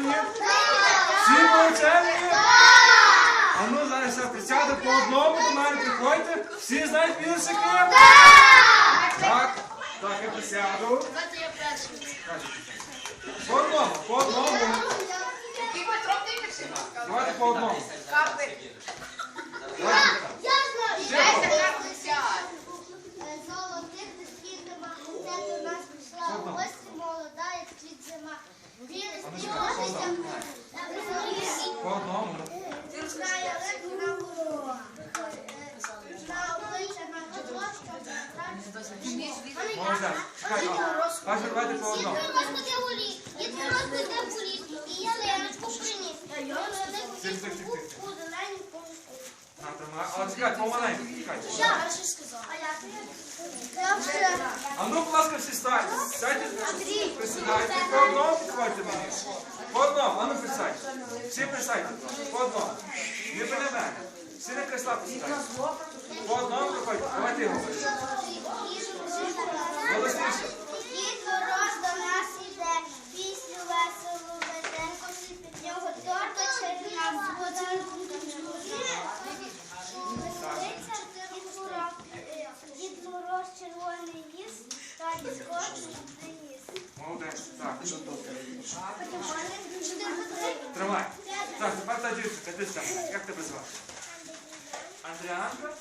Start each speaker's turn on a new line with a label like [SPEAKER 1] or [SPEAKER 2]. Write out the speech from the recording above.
[SPEAKER 1] по вечері? А ну зараз все присяду по одному, до мене приходьте. Всі знають віршики? Так. Так, я присяду. По одному, по одному. Давайте по одному. Давайте.
[SPEAKER 2] Я
[SPEAKER 1] Молодець. Чекай, а, давайте по одному.
[SPEAKER 2] Дід Мороз буде в ліс, і ялиночку приніс. Ялиночку
[SPEAKER 1] Тих, тих, тих, тих.
[SPEAKER 2] у зелененьку миску.
[SPEAKER 1] На, тримай. Але чекай, помаленьку, чекай.
[SPEAKER 2] Я ще сказала. А я Я вже.
[SPEAKER 1] А ну, будь ласка, всі стайте. Сядьте, присідайте. По одному підходьте мені. По одному, а ну присядьте. Всі присядьте. По одному. Не біля мене. Всі на кресла присідайте. По одному приходьте. Давайте його. Молодець. Так. Тримай. Так, тепер та дівчинка, ти. Як тебе звати? Андріанка?